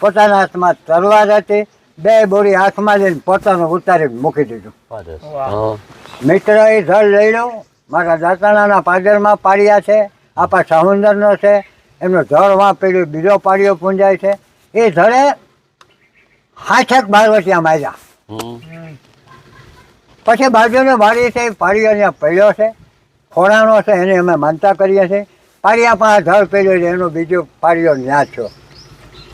પોતાના હાથમાં તલવાર હતી. બે બોરી હાથમાં લઈને પોતાનું ઉતારી મૂકી દીધું. મિત્ર એ ધળ લઈ લઉં મારા દાતાણાના પાદરમાં પાડ્યા છે. આપણા સામુંદરનો છે. એમનો ધળ વાં પેલું બીજો પાડ્યો પૂંજાય છે. એ ધળે હાથક બારવટિયા માર્યા. પછી બાજુનો વાડી છે એ પાડીઓ ત્યાં પડ્યો છે. ખોરાનો છે એને અમે માનતા કરીએ છીએ. પાડિયા પણ આ ધળ પડ્યો છે એનો બીજો પાડ્યો ન્યા છો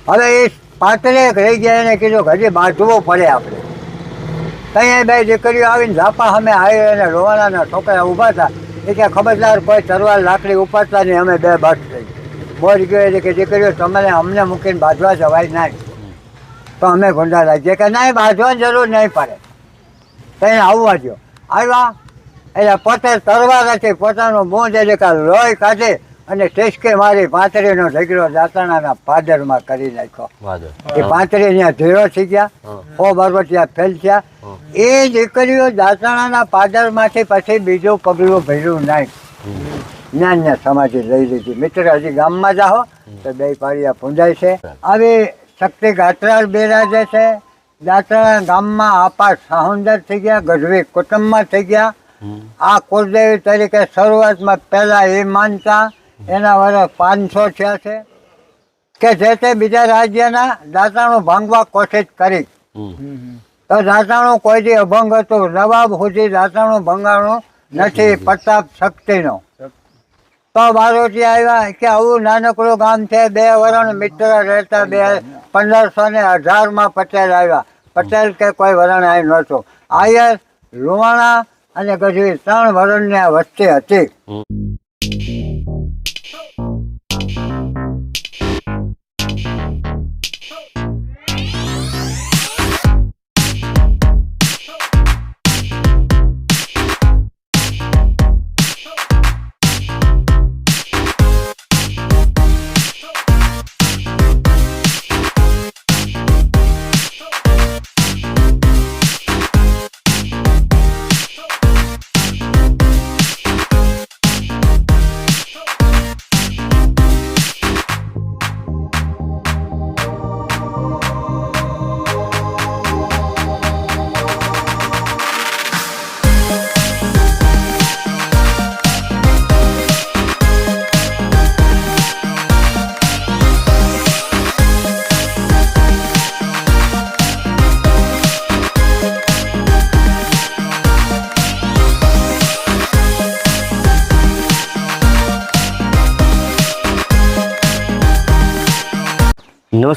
હવે એ પાતળે રહી ગયા એને કીધું હજી બાંધવો પડે આપણે. ત્યાં બે દીકરીઓ આવીને ઝાપા અમે આવી અને રોવાના છોકરા ઊભા હતા એ કે ખબરદાર, કોઈ તરવાર લાકડી ઉપાડતા નહીં અમે બે બસ થઈ. બોલ ગયો એટલે કે દીકરીઓ, તમારે અમને મૂકીને બાંધવા જવાય નહીં તો અમે ગુંડા લાગીએ કે નહીં બાંધવાની જરૂર નહીં પડે. તેને આવવા દો આવ્યા. એટલે પોતે તરવાર હતી પોતાનું મોં એટલે કે લોહી કાઢી અને ટેસ્કે મારી પાંતરીનો ઢગલો દાતાણાના પાદરમાં કરી નાખ્યો. એ પાંતરી ત્યાં ધીરો થઈ ગયા હા. ત્યાં ફેલ થયા. એ દીકરીઓ દાતાણાના પાદરમાંથી પછી બીજું પગલું ભર્યું નહીં. જ્ઞાન ને સમાધિ લઈ લીધી. મિત્ર હજી ગામમાં જાઓ તો બે પાળિયા પૂંજાય છે. આવી શક્તિ ગાત્રાળ બેરાજે છે. દાતાણા ગામમાં આપા સાહુંદર થઈ ગયા ગઢવી કુટુંબમાં થઈ ગયા. આ કુળદેવી તરીકે શરૂઆતમાં પહેલા એ માનતા એના વર્ષ પાંચસો થયા છે કે જે તે બીજા રાજ્યના દાતાણું ભાંગવા કોશિશ કરી. તો દાંતાણું કોઈ દી અભંગ હતું. નવાબ સુધી દાંતાણું ભંગાણું નથી પ્રતાપ શક્તિનો. તો બારોટી આવ્યા કે આવું નાનકડું ગામ છે. બે વરણ મિત્ર રહેતા બે પંદરસો ને અઢારમાં પટેલ આવ્યા. પટેલ કે કોઈ વરણ આવી નહોતું. આયર લુવાણા અને ગજવી ત્રણ વરણની આ વસ્તી હતી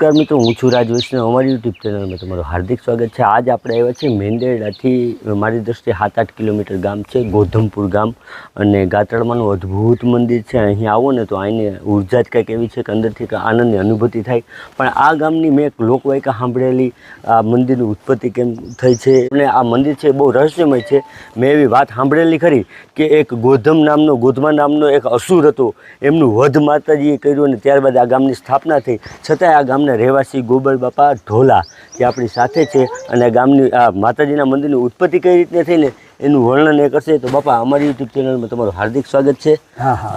નમસ્કાર મિત્રો, હું છું રાજ વૈષ્ણવ, અમારી યુટ્યુબ ચેનલમાં તમારું હાર્દિક સ્વાગત છે. આજ આપણે આવ્યા છીએ મેંદેડાથી મારી દ્રષ્ટિએ સાત આઠ કિલોમીટર ગામ છે, ગોધમપુર ગામ. અને ગાત્રાળમાંનું અદ્ભુત મંદિર છે. અહીં આવો ને તો અહીંની ઊર્જા જ કંઈક એવી છે કે અંદરથી કંઈક આનંદની અનુભૂતિ થાય. પણ આ ગામની મેં એક લોકવાયકા સાંભળેલી. આ મંદિરની ઉત્પત્તિ કેમ થઈ છે? અને આ મંદિર છે બહુ રહસ્યમય છે. મેં એવી વાત સાંભળેલી ખરી કે એક ગોધમ નામનો, ગોધમા નામનો એક અસુર હતો. એમનું વધ માતાજીએ કર્યું અને ત્યારબાદ આ ગામની સ્થાપના થઈ. છતાંય આ ગામના રહેવાસી ગોબર બાપા ઢોલા જે આપણી સાથે છે અને ગામની આ માતાજીના મંદિરની ઉત્પત્તિ કઈ રીતે થઈને એનું વર્ણન એ કરશે તો બાપા અમારી યુટ્યુબ ચેનલમાં તમારું હાર્દિક સ્વાગત છે.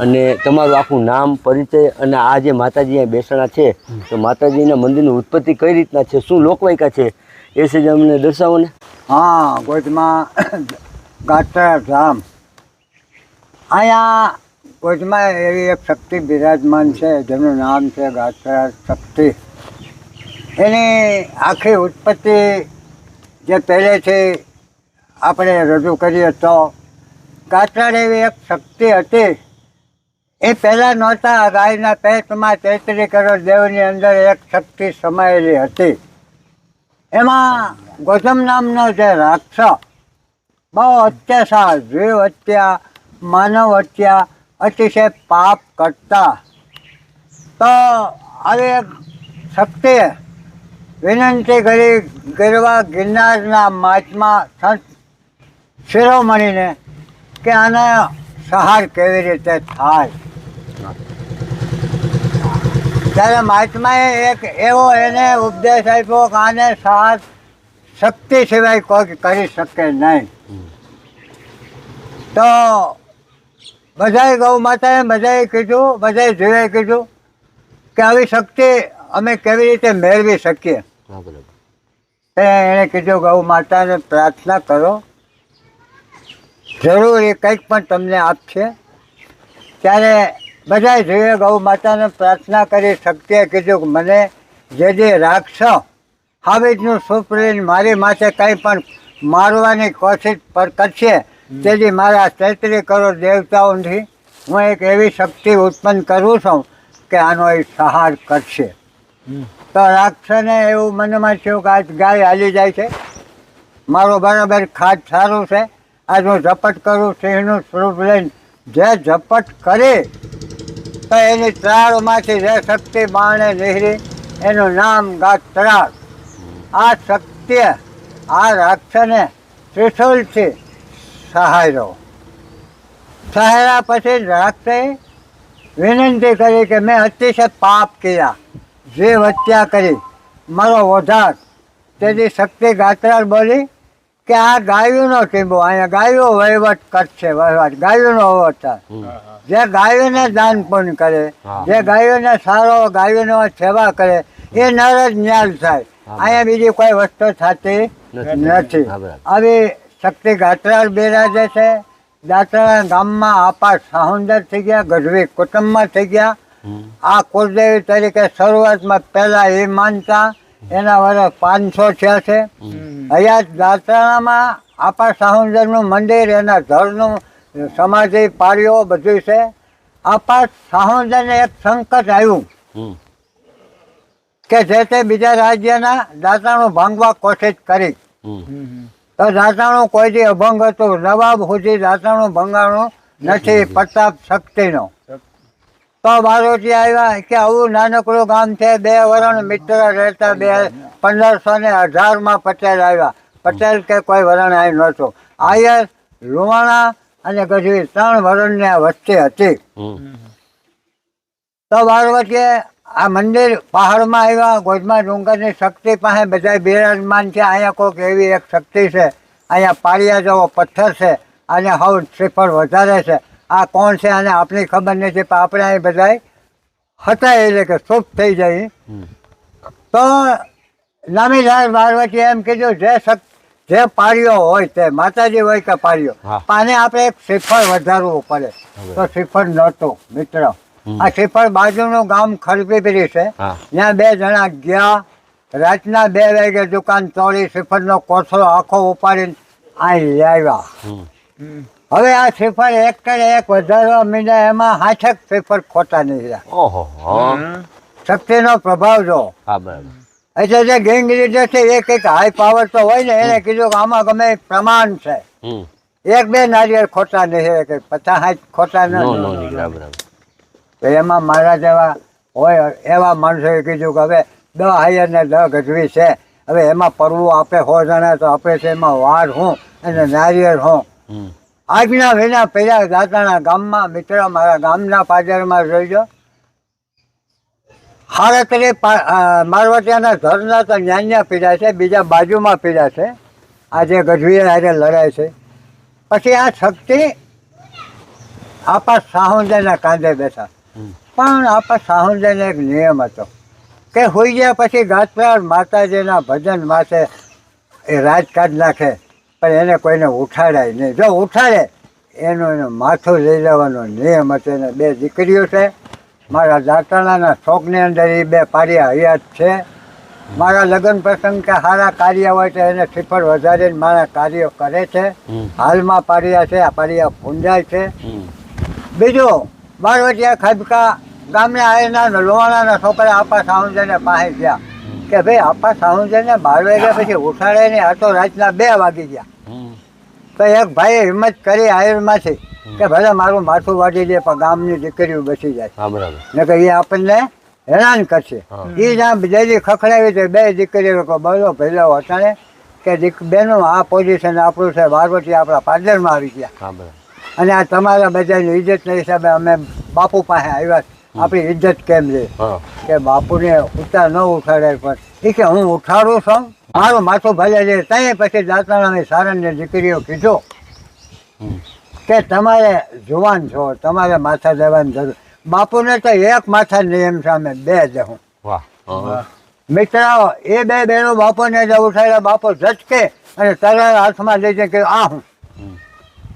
અને તમારું આખું નામ પરિચય અને આ જે માતાજી અહીંયા બેસણા છે તો માતાજીના મંદિરની ઉત્પત્તિ કઈ રીતના છે શું લોકવાયકા છે એ છે અમને દર્શાવો ને. હા ગોજમાં ગાત્રા ધામ. અહીંયા ગોજમાં એવી એક શક્તિ બિરાજમાન છે જેનું નામ છે ગાત્રા શક્તિ. એની આખી ઉત્પત્તિ જે પહેલેથી આપણે રજૂ કરીએ તો કાતરાળ એવી એક શક્તિ હતી. એ પહેલાં નહોતા ગાયના પેટમાં તેત્રી કરોડ દેવની અંદર એક શક્તિ સમાયેલી હતી. એમાં ગૌતમ નામનો જે રાક્ષસ, બહુ અત્યાચાર, જીવ હત્યા, માનવ હત્યા અતિશય પાપ કરતા. તો આવી એક શક્તિએ વિનંતી કરી ગરવા ગિરનારના માચમાં સંત શિરોમણીને કે આને સહાર કેવી રીતે થાય. ત્યારે મહાત્માએ એક એવો એને ઉપદેશ આપ્યો કે આને સહાર શક્તિ સિવાય કોઈ કરી શકે નહીં. તો બધાએ ગૌ માતાએ બધાએ કીધું બધાએ જીવે કીધું કે આવી શક્તિ અમે કેવી રીતે મેળવી શકીએ? એણે કીધું ગૌ માતાને પ્રાર્થના કરો. જરૂર એ કંઈક પણ તમને આપશે. ત્યારે બધાએ જોઈએ ગૌ માતાને પ્રાર્થના કરી શક્તિએ કીધું કે મને જે જે રાખશો આવી સૂપ લઈને મારી માથે કંઈ પણ મારવાની કોશિશ પર કરશે તેથી મારા તેત્રી કરોડ દેવતાઓથી હું એક એવી શક્તિ ઉત્પન્ન કરું છું કે આનો એ સહાર કરશે. તો રાક્ષસને એવું મનમાં થયું કે આજ ગાય હાલી જાય છે. મારો બરાબર ખાદ સારું છે. આજ હું ઝપટ કરું, સિંહનું સ્વરૂપ લઈને જે ઝપટ કરે, તો એની ત્રાળમાંથી જે શક્તિ બાણે નીહરી એનું નામ ગાત ત્રાળ. આ શક્તિ, આ રાક્ષસને ત્રિશુલથી સહાયરો સહાયા પછી રાક્ષસે વિનંતી કરી કે મેં અતિશય પાપ કર્યા. જીવ હત્યા કરી મારો વધાર. તેથી શક્તિ ગાત્રાર બોલી કે આ ગાયોનો ટીંબો અહીંયા ગાયો વહીવટ કરશે વહીવટ ગાયોનો હમ. જે ગાયોને દાન પુણ્ય કરે જે ગાયોને સારો ગાયોનો સેવા કરે એ નર જ ન્યાલ થાય. અહીંયા બીજી કોઈ વસ્તુ થતી નથી. આવી શક્તિ ગાત્રાળ બિરાજે છે. ગાત્રાળ ગામમાં આપા સાહુંદર થઈ ગયા ગઢવી કુટુંબમાં થઈ ગયા. આ કુળદેવી તરીકે શરૂઆતમાં પહેલા એ માનતા એના વર્ષ પાંચસો થયા છે. અહીંયા દાંતરાણામાં આપા સાહુંદરનું મંદિર એના ધરનું સમાધિ પાળીઓ બધું છે. આપા સાહુંદરને એક સંકટ આવ્યું કે જે તે બીજા રાજ્યના દાંતાણું ભાંગવા કોશિશ કરી. તો દાતાણું કોઈથી અભંગ હતું. નવાબ સુધી દાંતાણું ભંગાણું નથી પ્રતાપ શક્તિનો. તો બારોટી આવ્યા કે આવું નાનકડું ગામ છે. બે વરણ મિત્ર રહેતા બે પંદરસો ને અઢારમાં પટેલ આવ્યા. પટેલ કે કોઈ વરણ આવી નહોતું. આયર લુવાણા અને ગજવી ત્રણ વરણની આ વસ્તી હતી. તો બારવતીએ આ મંદિર પહાડમાં આવ્યા. ગોધમાં ડુંગરની શક્તિ પાસે બધા બિરાજમાન છે. અહીંયા કોઈક એવી એક શક્તિ છે. અહીંયા પાળિયા જેવો પથ્થર છે અને હવ શ્રીફળ વધારે છે. આ કોણ છે અને આપણી ખબર નથી પણ આપણે એ બધા હતા એટલે કે શુભ થઈ જાય. તો નામીદાર મારવાથી એમ કીધું જે શક્તિ જે પાળીઓ હોય તે માતાજી હોય કે પાળીઓ. પાને આપણે એક શ્રીફળ વધારવું પડે. તો શ્રીફળ નહોતું મિત્ર. આ શ્રીફળ બાજુનું ગામ ખરપીપરી છે. ત્યાં બે જણા ગયા. રાતના બે વાગે દુકાન તોડી શ્રીફળનો કોથળો આખો ઉપાડીને અહીં લાવ્યા આવ્યા. હમ. હવે આ શ્રીફળ એક કરે એક વધારવા મીંડા એમાં હાથક સિફર ખોટા નહીં રહ્યા. ઓહો. શક્તિનો પ્રભાવ જો. હા બરાબર. એટલે જે ગેંગ લીડર છે એ કંઈક હાઈ પાવર તો હોય ને એને કીધું કે આમાં ગમે પ્રમાણ છે. એક બે નારિયેળ ખોટા નહીં કે પચાસ હાથ ખોટા ન નો નો નીકળે. નીકળ્યા બરાબર. તો એમાં મારા જેવા હોય એવા માણસોએ કીધું કે હવે દ હાયર ને દ ગજવી છે. હવે એમાં પડવું આપે હો જણા તો આપણે છે એમાં વાર હું અને નારિયેળ હું. આજના વિના પહેલા દાતાના ગામમાં મિત્ર મારા ગામના પાદરમાં જોઈજો. હારતરી મારવાટિયાના ઘરના તો ન્યાન્યા પીડા છે બીજા બાજુમાં પીડા છે. આજે ગઢવી આજે લડાય છે. પછી આ શક્તિ આપા સાહુંદરના કાંધે બેઠા. પણ આપા સાહુંદરને એક નિયમ હતો કે હોઈ ગયા પછી ગાતરા માતાજીના ભજન માટે એ રાજકાજ નાખે. પણ એને કોઈને ઉઠાડાય નહીં. જો ઉઠાડે એનું એનો માથું લઈ લેવાનો નિયમ હતો એને બે દીકરીઓ છે. મારા દાતાણાના શોખની અંદર એ બે પારિયા હયાત છે. મારા લગ્ન પ્રસંગ કે સારા કાર્ય હોય તો એને શ્રીફળ વધારીને મારા કાર્યો કરે છે. હાલમાં પારિયા છે આ પારિયા પૂંજાય છે. બીજું બારવટિયા ખાબકા ગામના આયના લોવાણાના છોકરા આપા સાહુંજને પાસે ગયા. કે ભાઈ આપા સાહુંજને બાર વાગ્યા પછી ઉઠાડે ને આ તો રાતના બે વાગી ગયા. તો એક ભાઈએ હિંમત કરી આયરમાંથી કે ભલે મારું માથું વાટી દે પણ ગામની દીકરીઓ બચી જાય. ને કે એ આપણને હેરાન કરશે. એ જ્યાં જલ્દી ખખડાવી છે બે દીકરીઓ લોકો બધો પહેલો અટાણે કે દીક બેનો આ પોઝિશન આપણું છે બારવટી આપણા પાર્લરમાં આવી ગયા. અને આ તમારા બધાની ઇજ્જતના હિસાબે અમે બાપુ પાસે આવ્યા. આપણી ઇજ્જત કેમ છે કે બાપુને ઉતાર ન ઉઠાડે પણ. એ કે હું ઉઠાડું છું? મારું માથું ભલે છે ત્યાં પછી દાતાણાની સારણની દીકરીઓ કીધો કે તમારે જુવાન છો તમારે માથા દેવાની જરૂર. બાપુને તો એક માથા નિયમ સામે બે જ હું. વાહ. મિત્ર એ બે બહેનો બાપુને જ ઉઠાડ્યા બાપુ ઝટકે અને તારા હાથમાં લઈ જાય કે આ હું.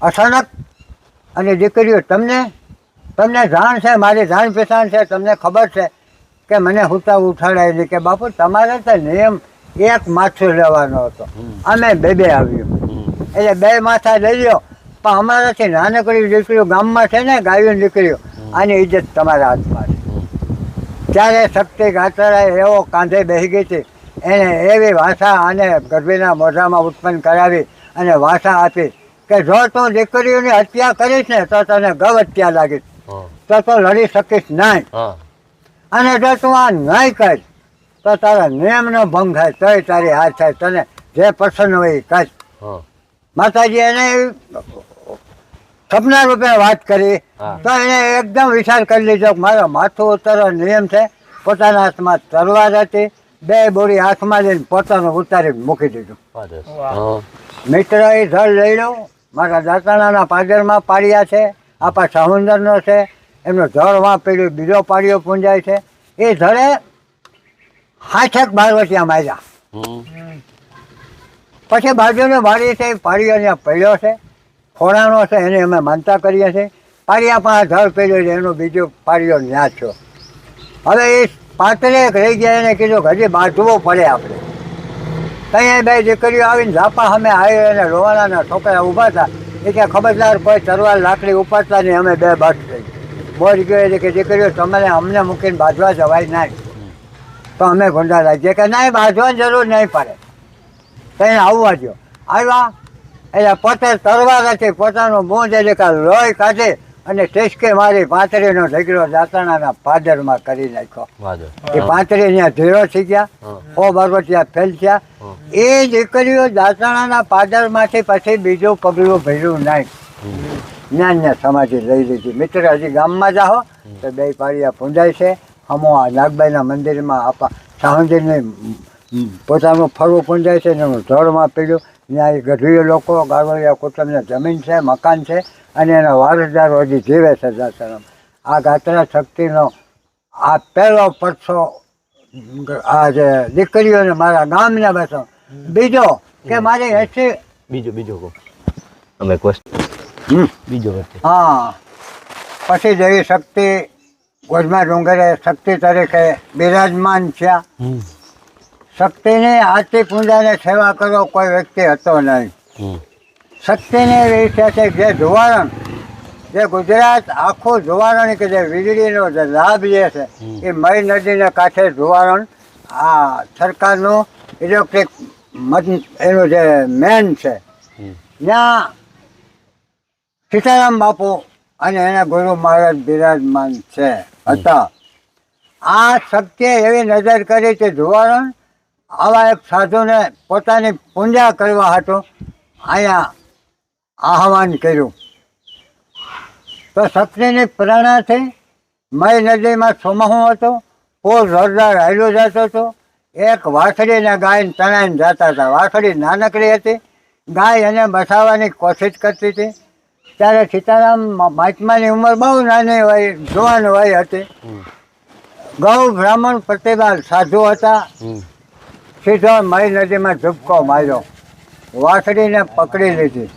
અચાનક અને દીકરીઓ તમને તમને જાણ છે મારી જાણ પહેચાન છે તમને ખબર છે કે મને હુતા ઉઠાડાય નહીં કે બાપુ તમારે તો નિયમ એક માથું લેવાનો હતો. અમે બે બે આવ્યું. એટલે બે માથા લઈ લ્યો. પણ અમારાથી નાનકડી દીકરીઓ ગામમાં છે ને ગાયું દીકરીઓ આની ઇજ્જત તમારા હાથમાં છે. ત્યારે શક્તિ ગાતરાએ એવો કાંધે બેસી ગઈ હતી. એને એવી ભાષા અને ગરબીના મોઢામાં ઉત્પન્ન કરાવી અને ભાષા આપી કે જો તું દીકરીઓની હત્યા કરીશ ને તો તને ગૌ હત્યા લાગીશ. તો તું લડી શકીશ નહીં. અને જો તું આ નહીં કરીશ તો તારા નિયમનો ભંગ થાય તોય તારી હાથ થાય તને જે પસંદ હોય એ કર માતાજી એને સપના રૂપે વાત કરી તો એને એકદમ વિચાર કરી લીધો મારો માથું ઉતારવા નિયમ છે. પોતાના હાથમાં તરવાર હતી બે બોરી હાથમાં લઈને પોતાનું ઉતારી મૂકી દીધું. મિત્ર એ ધળ લઈ લો મારા દાતાણાના પાદરમાં પાડ્યા છે આપણા સામુંદરનો છે એમનો ધળ વાં પેલું બીજો પાડ્યો પૂંજાય છે. એ ધળે હાથેક બારવટિયા માર્યા પછી બાજુને વાડી છે પાડીઓ પડ્યો છે ખોરાનો છે એને અમે માનતા કરીએ છીએ. પાડિયા પાસે ધળ પડ્યો છે એનો બીજો પાડીઓ ન્યા છો હવે એ પાતળે રહી ગયા એને કીધું કે હજી બાંધવો પડે આપણે. ત્યાં બે દીકરીઓ આવીને ઝાપા અમે આવી અને રોવાના છોકરા ઊભા હતા એ કે ખબરદાર કોઈ તરવાર લાકડી ઉપાડતા નહીં અમે બે બસ થઈ બોજ ગયો એટલે કે દીકરીઓ તમારે અમને મૂકીને બાંધવા જવાય નહીં તો અમે ગુંડા લાગીએ કે નહીં બાંધવાની જરૂર નહીં પડે. તેને આવવા દો આવ્યા એટલે પોતે તરવા હતી પોતાનું મોં કે લોહી કાઢી અને ટેસ્કે મારી પાંતરીનો ઢગલો દાતાણાના પાદરમાં કરી નાખ્યો. એ પાંતરી ત્યાં ધીરો થઈ ગયા. હા. બરોબર ત્યાં ફેલ થયા. એ દીકરીઓ દાતાણાના પાદરમાંથી પછી બીજું પગલું ભર્યું નહીં. જ્ઞાનને સમાધિ લઈ લીધી. મિત્ર હજી ગામમાં જાઓ તો બે પાડીયા પૂંજાય છે. હમો આ નાગબાઈના મંદિરમાં આપા સાવંતીને પોતાનું ફરવું પૂંજાય છે ને હું જળમાં પીડ્યું. ત્યાં એ ગઢવીય લોકો ગાળવડિયા કુટુંબને જમીન છે મકાન છે અને એના વારસદારો હજી જીવે છે દર્શનમ આ ગાત્રા શક્તિનો આ પહેલો પડછો આ જે દીકરીઓને મારા ગામના બેસો. બીજો કે મારી એસી બીજો બીજો અમે ક્વેશ્ચન બીજો હા. પછી દેવી શક્તિ ગોજમા ડુંગરે શક્તિ તરીકે બિરાજમાન થયા. શક્તિની આરતી પૂજાને સેવા કરો કોઈ વ્યક્તિ હતો નહીં. શક્તિની એવી છે જે ધોવારણ જે ગુજરાત આખું ધોવારણ કે જે વીજળીનો જે લાભ લે છે એ મય નદીના કાંઠે ધોવારણ આ સરકારનું ઇલેક્ટ્રિક એનું જે મેન છે. ત્યાં સીતારામ બાપુ અને એના ગુરુ મહારાજ બિરાજમાન છે. હતા. આ સત્ય એવી નજર કરી કે ધોવારણ આવા એક સાધુને પોતાની પૂજા કરવા હતો. અહીંયા આહવાન કર્યું. તો શક્તિની પ્રેરણાથી મય નદીમાં સોમહું હતો પોર જોરદાર હાલ્યો જતો હતો. એક વાછડીને ગાયને તણાઈને જતા હતા. વાછડી નાનકડી હતી. ગાય એને બસાવવાની કોશિશ કરતી હતી. ત્યારે સીતારામ મહાત્માની ઉંમર બહુ નાની હોય જુવાન હોય હતી. ગૌ બ્રાહ્મણ પ્રતિભાર સાધુ હતા. સીધો મય નદીમાં ઝૂપકો માર્યો. વાછડીને પકડી લીધી.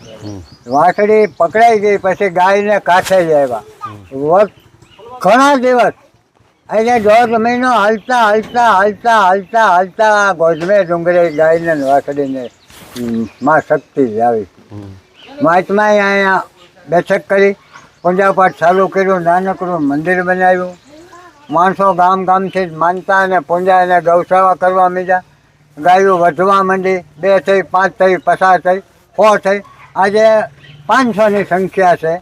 વાછડી પકડાઈ ગઈ પછી ગાયને કાંઠે જ આવ્યા. ઘણા દિવસ અહીંયા દોઢ મહિનો હાલતા હાલતા હાલતા હાલતા હાલતા આ ગોજમે ડુંગરે ગાયને વાછડીને માં શક્તિ જ આવી મહાત્મા અહીંયા બેઠક કરી પૂજાપાઠ ચાલુ કર્યું, નાનકડું મંદિર બનાવ્યું. માણસો ગામ ગામથી જ માનતા અને પૂજા અને ગૌસેવા કરવા માંડ્યા. ગાયો વધવા માંડી, બે થઈ, પાંચ થઈ, પસાર થઈ સો થઈ. આજે પાંચસોની સંખ્યા છે.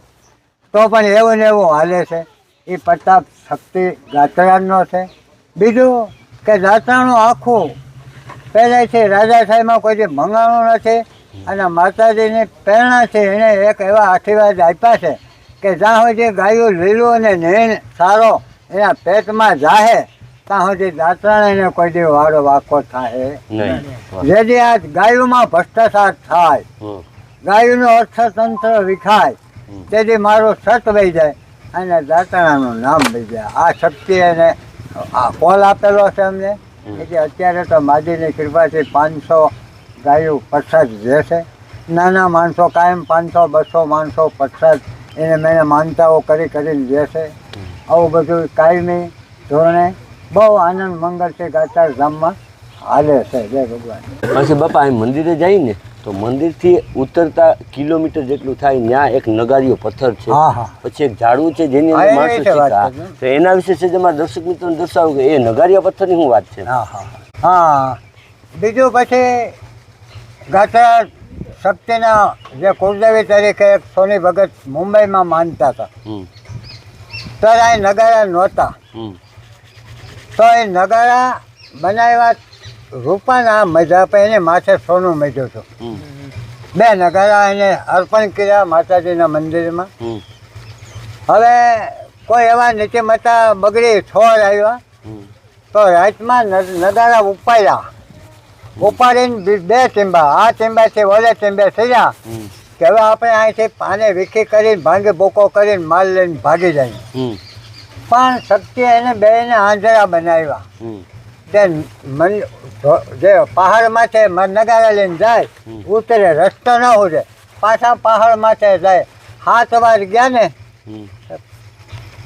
તો પણ એવું ને એવો હાલે છે. એ પ્રતાપ શક્તિ ગાત્રાનો છે. બીજું કે જાત્રાનું આખું પહેલેથી રાજા સાહેબમાં કોઈ મંગાણું નથી. અને માતાજીની પ્રેરણા છે એણે એક એવા આશીર્વાદ આપ્યા છે કે જ્યાં સુધી ગાયું લીલું અને નેણ સારો એના પેટમાં જાહે ત્યાં સુધી દાતાને કોઈ દી વાળો વાકો થાય જેથી આ ગાયોમાં ભ્રષ્ટાચાર થાય. ગાયોનું અર્થતંત્ર વિખાય. તેથી મારું સત વહી જાય અને દાતાણાનું નામ વહી જાય. આ શક્તિ એને આ કોલ આપેલો છે અમને. એટલે અત્યારે તો માજીની કૃપાથી પાંચસો ગાયો પ્રસાદ રહેશે નાના માણસો કાયમ પાંચસો બસો માણસો પ્રસાદ એને મેં માનતાઓ કરી કરીને રહેશે આવું બધું કાયમી ધોરણે બહુ આનંદ મંગળ છે ગાચાર ધામમાં હાલે છે જય ભગવાન. પછી બાપા અહીં મંદિરે જાય ને તો મંદિરથી ઉતરતા કિલોમીટર જેટલું થાય ત્યાં એક નગારીઓ પથ્થર છે. હા હા. પછી એક ઝાડવું છે જેની અંદર માણસો શીખા. તો એના વિશે છે તમારા દર્શક મિત્રોને દર્શાવું કે એ નગારિયા પથ્થરની શું વાત છે? હા હા. હા. બીજું પછી ગાતા શક્તિના જે કુળદેવી તરીકે એક સોની ભગત મુંબઈમાં માનતા હતા. ત્યારે અહીં નગારા નહોતા. તો એ નગારા બનાવ્યા રૂપાના મજા પર એને માથે સોનું મજ્યું હતું. બે નગારા એને અર્પણ કર્યા માતાજીના મંદિરમાં. હવે કોઈ એવા નીચેમતા બગડી છોડ આવ્યા. તો રાતમાં નગારા ઉપાડ્યા. ઉપાડીને બે ટીંબા આ ટીંબાથી ઓલે ટીંબે થઈ ગયા કે હવે આપણે અહીંથી પાને વિખી કરીને ભાંગે બોકો કરીને માલ લઈને ભાગી જાય. પણ શક્તિ એને બેને આંધળા બનાવ્યા. તે મન જે પહાડમાંથી મ- નગારા લઈને જાય ઉતરે રસ્તો ન ઉતરે પાછા પહાડમાંથી જાય. હાથ વાર ગયા ને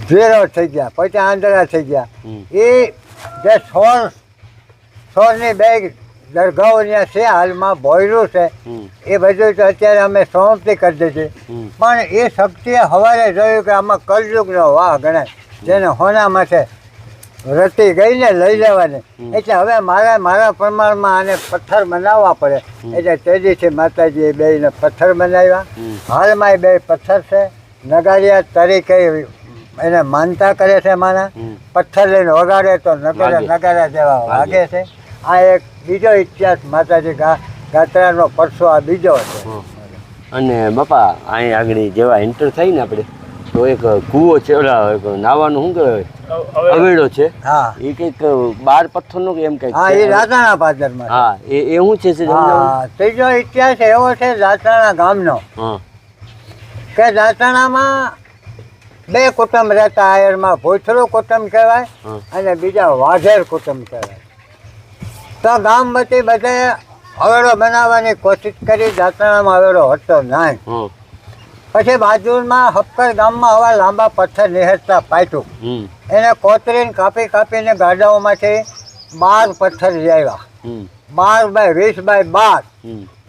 ઝીરો થઈ ગયા પછી આંધળા થઈ ગયા. એ જે સોળ સોળની બે દરગાહો ત્યાં છે હાલમાં ભોયરું છે. એ બધું તો અત્યારે અમે સમાપ્તિ કરી દીધી પણ એ શક્તિએ હવારે જોયું કે આમાં કલયુગનો વાહ ગણાય. જેને હોનામાંથી રટી ગઈ ને લઈ લેવાની. એટલે હવે મારા મારા પ્રમાણમાં આને પથ્થર બનાવવા પડે. એટલે તેજીથી માતાજીએ બેને પથ્થર બનાવ્યા. હાલમાં એ બે પથ્થર છે. નગારિયા તરીકે એને માનતા કરે છે માના પથ્થર લઈને વગાડે તો નગારા. નગારા જેવા. વાગે છે. આ એક બીજો ઇતિહાસ માતાજી ગાત્રાનો પરસો આ બીજો હતો. અને બાપા અહીં આગળ જેવા એન્ટર થઈને ને આપણે તો એક કૂવો છે એક નાવાનું શું કહેવાય? અવેડો. છે. હા. એ કંઈક બાર પથ્થરનો કે એમ કંઈક હા એ રાતાણા પાદરમાં. હા એ એ શું છે હા ત્રીજો ઇતિહાસ એવો છે રાતાણા ગામનો. હા. કે રાતાણામાં બે કુટુંબ રહેતા આયરમાં ભોથરું કુટુંબ કહેવાય અને બીજા વાઢેર કુટુંબ કહેવાય. તો ગામ વતી બધે અવેડો બનાવવાની કોશિશ કરી દાંતણામાં અવેડો હતો નહીં. પછી બાજુમાં હપકર ગામમાં આવા લાંબા પથ્થર નિહરતા પાટ્યું. એને કોતરીને કાપી કાપીને ગાડાઓમાંથી બાર પથ્થર લેવા. બાર બાય વીસ બાય બાર.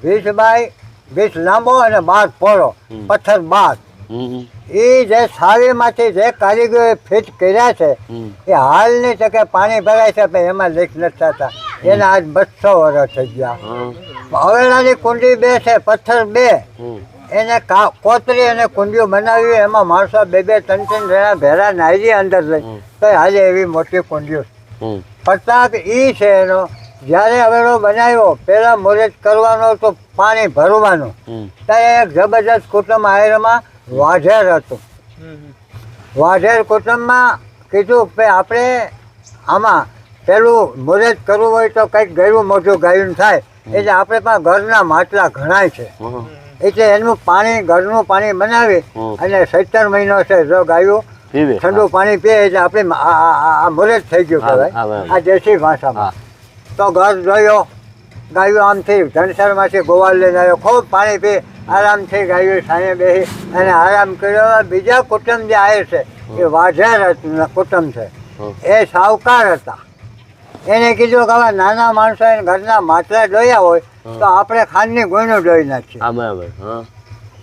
વીસ બાય વીસ લાંબો અને બાર પહોળો પથ્થર બાર. એ જે સાવીમાંથી જે કારીગરો ફિટ કર્યા છે એ હાલની તકે પાણી ભરાય છે પણ એમાં લીક નથી થતા. એના આજ બસો વર્ષ થઈ ગયા. હવેલાની કુંડી બે છે પથ્થર બે. એને કોતરી અને કુંડીઓ બનાવી એમાં માણસો બે બે ત્રણ ત્રણ જણા ભેરા નાયરી અંદર લઈ. તો હાલે એવી મોટી કુંડીઓ. પ્રતાપ ઈ છે એનો જ્યારે હવેલો બનાવ્યો પહેલાં મુહૂર્ત કરવાનો તો પાણી ભરવાનું. ત્યારે એક જબરજસ્ત કુટુંબ આયરમાં વાઢેર હતું. વાઢેર કુટુંબમાં કીધું કે આપણે આમાં પેલું મુહૂર્ત કરવું હોય તો કંઈક ગયું મોઢું ગાયું થાય. એટલે આપણે પણ ઘરના માટલા ઘણાય છે. એટલે એનું પાણી ઘરનું પાણી બનાવી અને સત્તર મહિનો છે જો ગાયું ઠંડુ પાણી પીએ એટલે આપણે આ- મુહૂર્ત થઈ ગયું કહેવાય. આ દેશી ભાષામાં. તો ઘર જોયો ગાયું આમથી ધનસરમાંથી ગોવાળ લઈને આવ્યો. ખૂબ પાણી પી. આરામથી ગાયો સાંજે બેસી અને આરામ કર્યો. બીજા કુટુંબ જે આવે છે એ વાઢેર કુટુંબ છે. એ સાવકાર હતા. એને કીધું કે હવે નાના માણસો એને ઘરના માટલા ડોયા હોય તો આપણે ખાંડની ગુણો ડોઈ નાખીએ.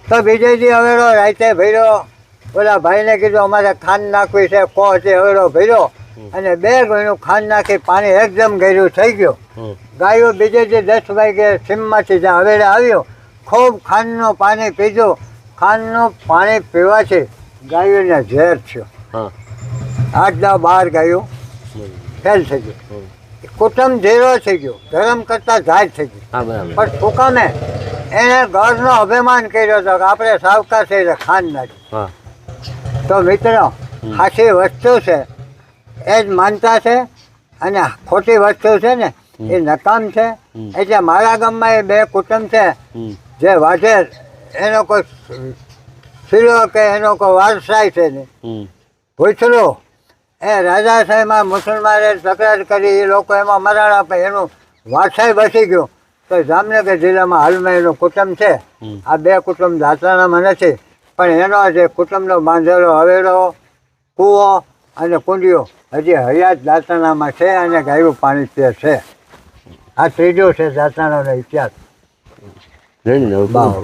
તો બીજે દી હવેડો રાતે ભર્યો. ઓલા ભાઈને કીધું અમારે ખાંડ નાખવી છે કો છે. હવેડો ભર્યો અને બે ગણું ખાંડ નાખી પાણી એકદમ ગેરું થઈ ગયું. ગાયો બીજે દી દસ વાગે સીમમાંથી જ્યાં હવેડે આવ્યો. ખૂબ ખાંડનું પાણી પીધું. ખાંડનું પાણી પીવાથી ગાયોને ઝેર થયો. આટલા બાર ગાયો ફેલ થઈ ગયું. કુટુંબ ઝેરો થઈ ગયો. ધર્મ કરતાં જાહેર થઈ ગયું. પણ ટૂંકામે એને ઘરનો અભિમાન કર્યો હતો કે આપણે સાવકાર છે એટલે ખાંડ નાખી. તો મિત્રો ખાસી વસ્તુ છે. એ જ માનતા છે અને ખોટી વસ્તુ છે ને એ નકામ છે. એટલે મારા ગામમાં એ બે કુટુંબ છે. જે વાંચે એનો કોઈ શીલો કે એનો કોઈ વારસાઈ છે નહીં. હમ. એ રાજા સાહેબમાં મુસલમાને તકરાર કરી એ લોકો એમાં મરણ આપે એનું વારસાઈ બસી ગયો. તો જામનગર જિલ્લામાં હાલમાં એનું કુટુંબ છે. આ બે કુટુંબ દાતાનામાં નથી પણ એનો જે કુટુંબનો બાંધેલો હવેલો કૂવો અને કુંડીઓ હજી હયાત દાતાનામાં છે અને ગાયું પાણી તે છે. આ ત્રીજો છે દાતાણાનો ઇતિહાસ. રેડી ને હવે બાવ